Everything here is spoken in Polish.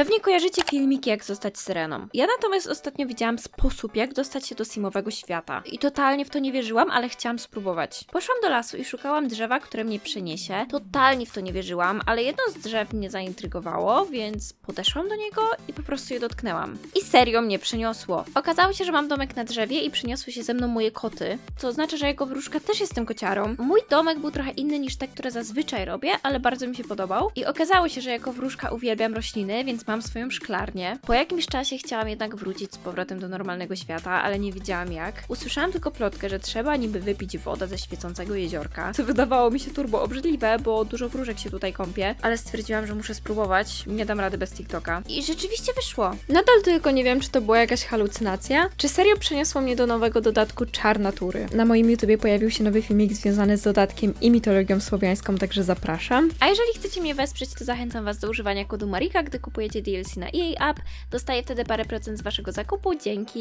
Pewnie kojarzycie filmiki, jak zostać syreną. Ja natomiast ostatnio widziałam sposób, jak dostać się do simowego świata. I totalnie w to nie wierzyłam, ale chciałam spróbować. Poszłam do lasu i szukałam drzewa, które mnie przeniesie. Totalnie w to nie wierzyłam, ale jedno z drzew mnie zaintrygowało, więc podeszłam do niego i po prostu je dotknęłam. I serio mnie przeniosło. Okazało się, że mam domek na drzewie i przyniosły się ze mną moje koty, co oznacza, że jako wróżka też jestem kociarą. Mój domek był trochę inny niż te, które zazwyczaj robię, ale bardzo mi się podobał. I okazało się, że jako wróżka uwielbiam rośliny, więc mam swoją szklarnię. Po jakimś czasie chciałam jednak wrócić z powrotem do normalnego świata, ale nie wiedziałam jak. Usłyszałam tylko plotkę, że trzeba niby wypić wodę ze świecącego jeziorka, co wydawało mi się turbo obrzydliwe, bo dużo wróżek się tutaj kąpie, ale stwierdziłam, że muszę spróbować. Nie dam rady bez TikToka. I rzeczywiście wyszło. Nadal tylko nie wiem, czy to była jakaś halucynacja, czy serio przeniosło mnie do nowego dodatku Czar Natury. Na moim YouTubie pojawił się nowy filmik związany z dodatkiem i mitologią słowiańską, także zapraszam. A jeżeli chcecie mnie wesprzeć, to zachęcam Was do używania kodu Marika, gdy kupujecie DLC na EA App. Dostaję wtedy parę procent z Waszego zakupu. Dzięki.